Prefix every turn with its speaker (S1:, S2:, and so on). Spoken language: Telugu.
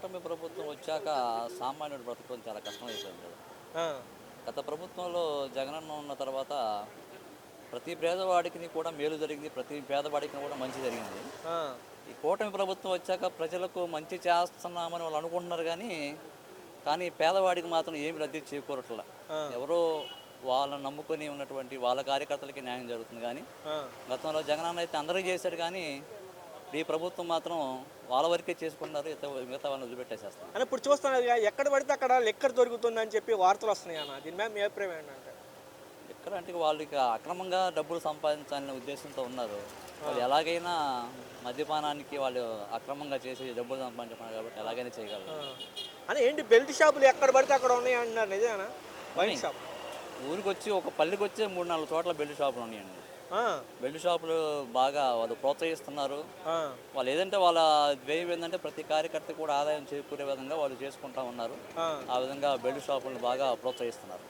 S1: కూటమి ప్రభుత్వం వచ్చాక సామాన్యుడు బ్రతకడం చాలా కష్టమైపోయింది కదా. గత ప్రభుత్వంలో జగనన్న ఉన్న తర్వాత ప్రతి పేదవాడికి కూడా మేలు జరిగింది ప్రతి పేదవాడికి కూడా మంచి జరిగింది. ఈ కూటమి ప్రభుత్వం వచ్చాక ప్రజలకు మంచి చేస్తున్నామని వాళ్ళు అనుకుంటున్నారు కానీ కానీ పేదవాడికి మాత్రం ఏమి రద్దీ చేకూరట్ల. ఎవరో వాళ్ళని నమ్ముకొని ఉన్నటువంటి వాళ్ళ కార్యకర్తలకి న్యాయం జరుగుతుంది కానీ గతంలో జగనన్న అయితే అందరికీ చేశాడు కానీ ఈ ప్రభుత్వం మాత్రం వాళ్ళ వరకే చేసుకున్నారు మిగతా వాళ్ళని వదిలిపెట్టేసేస్తారు
S2: అని ఇప్పుడు చూస్తున్నారు ఎక్కడ పడితే అక్కడ లెక్కర్ దొరుకుతుందని చెప్పి వార్తలు వస్తున్నాయి అన్న. దీని మీద మీ అభిప్రాయం ఏంటంటే
S1: ఎక్కడ అంటే వాళ్ళు ఇక అక్రమంగా డబ్బులు సంపాదించాలనే ఉద్దేశంతో ఉన్నారు. వాళ్ళు ఎలాగైనా మద్యపానానికి వాళ్ళు అక్రమంగా చేసి డబ్బులు సంపాదించుకున్నారు కాబట్టి ఎలాగైనా చేయగలరు.
S2: అని ఏంటి బెల్ట్ షాపులు ఎక్కడ పడితే అక్కడ ఉన్నాయి అంటున్నారు. నిజమేనా? Wine shop.
S1: ఊరికి వచ్చి ఒక పల్లెకి వచ్చే మూడు నాలుగు చోట్ల బెల్ట్ షాపులు ఉన్నాయండి. బెల్ట్ షాపులు బాగా వాళ్ళు ప్రోత్సహిస్తున్నారు. వాళ్ళు ఏదంటే వాళ్ళ ధ్యేయం ఏంటంటే ప్రతి కార్యకర్త కూడా ఆదాయం చేకూరే విధంగా వాళ్ళు చేసుకుంటా ఉన్నారు.
S2: ఆ,
S1: విధంగా బెల్ట్ షాపులను బాగా ప్రోత్సహిస్తున్నారు.